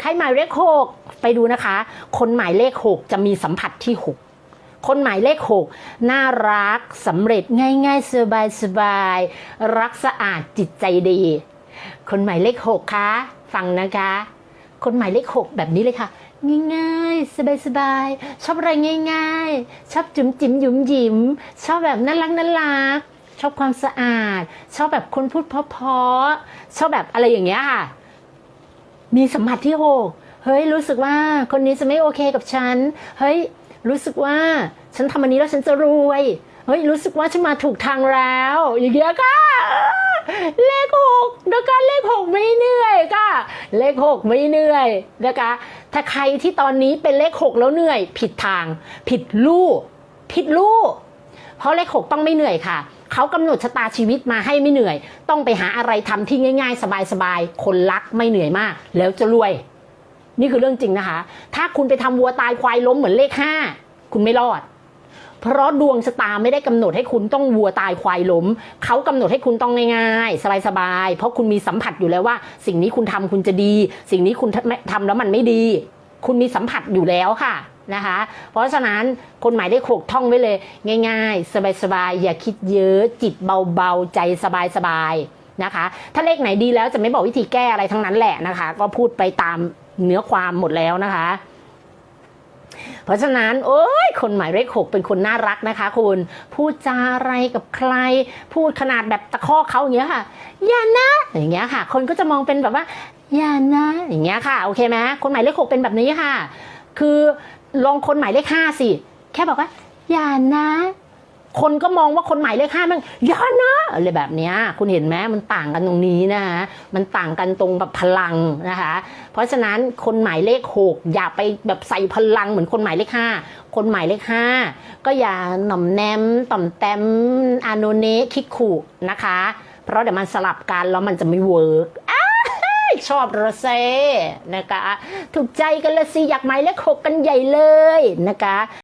ใครหมายเลขหกไปดูนะคะ คนหมายเลขหกจะมีสัมผัสที่หกคนหมายเลขหกน่ารักสำเร็จง่ายๆ สบายๆรักสะอาดจิตใจดี คนหมายเลขหกคะฟังนะคะ คนหมายเลขหกแบบนี้เลยค่ะง่ายๆ สบายๆ ชอบอะไรง่าย ๆ ชอบจุ๋มจิ๋มหยุมหยิม ชอบแบบน่ารักน่ารัก ชอบความสะอาด ชอบแบบคนพูดเพราะๆชอบแบบอะไรอย่างเงี้ยค่ะ มีสัมผัสที่หกเฮ้ยรู้สึกว่าคนนี้จะไม่โอเคกับฉัน เฮ้ยรู้สึกว่าฉันทำอันนี้แล้วฉันจะรวย เฮ้ยรู้สึกว่าฉันมาถูกทางแล้ว อย่างเงี้ยค่ะเลขหกนะคะเลขหกไม่เหนื่อยค่ะ เลขหกไม่เหนื่อยนะคะ ถ้าใครที่ตอนนี้เป็นเลขหกแล้วเหนื่อย ผิดทาง ผิดลู่ผิดลู่เพราะเลขหกต้องไม่เหนื่อยค่ะ เขากำหนดชะตาชีวิตมาให้ไม่เหนื่อย ต้องไปหาอะไรทำที่ง่าย ๆ สบายๆ คนรักไม่เหนื่อยมาก แล้วจะรวย นี่คือเรื่องจริงนะคะ ถ้าคุณไปทำวัวตายควายล้มเหมือนเลขห้าคุณไม่รอด เพราะดวงชะตาไม่ได้กำหนดให้คุณต้องวัวตายควายล้ม เขากำหนดให้คุณต้องง่ายๆ สบายๆ เพราะคุณมีสัมผัสอยู่แล้วว่า สิ่งนี้คุณทำคุณจะดี สิ่งนี้คุณทำแล้วมันไม่ดี คุณมีสัมผัสอยู่แล้วค่ะ นะคะ เพราะฉะนั้นคนหมายได้หกท่องไว้เลย ง่าย ๆ สบายๆ อย่าคิดเยอะจิตเบาๆ ใจสบายๆนะคะ ถ้าเลขไหนดีแล้วจะไม่บอกวิธีแก้อะไรทั้งนั้นแหละนะคะ ก็พูดไปตามเนื้อความหมดแล้วนะคะ เพราะฉะนั้น โอ้ยคนหมายเลขหกเป็นคนน่ารักนะคะ คุณพูดจาอะไรกับใคร พูดขนาดแบบตะคอกเขาอย่างเงี้ยค่ะอย่านะอย่างเงี้ยค่ะ คนก็จะมองเป็นแบบว่าอย่านะอย่างเงี้ยค่ะโอเคไหมคนหมายเลขหกเป็นแบบนี้ค่ะ คือ ลองคนหมายเลขห้าสิ แค่บอกว่า อย่านะ คนก็มองว่าคนหมายเลขห้ามันอย่านะอะไรแบบนี้คุณเห็นไหมมันต่างกันตรงนี้นะคะมันต่างกันตรงแบบพลังนะคะ เพราะฉะนั้นคนหมายเลขหกอย่าไปแบบใส่พลังเหมือนคนหมายเลขห้าคนหมายเลขห้าก็อย่าหน่อมแนมต่อมแต้มอาโนเนคิกขู่นะคะ เพราะเดี๋ยวมันสลับกันแล้วมันจะไม่เวิร์ก ชอบระเซนะคะ ถูกใจกันละสิอยากหมายเลขหกกันใหญ่เลยนะคะ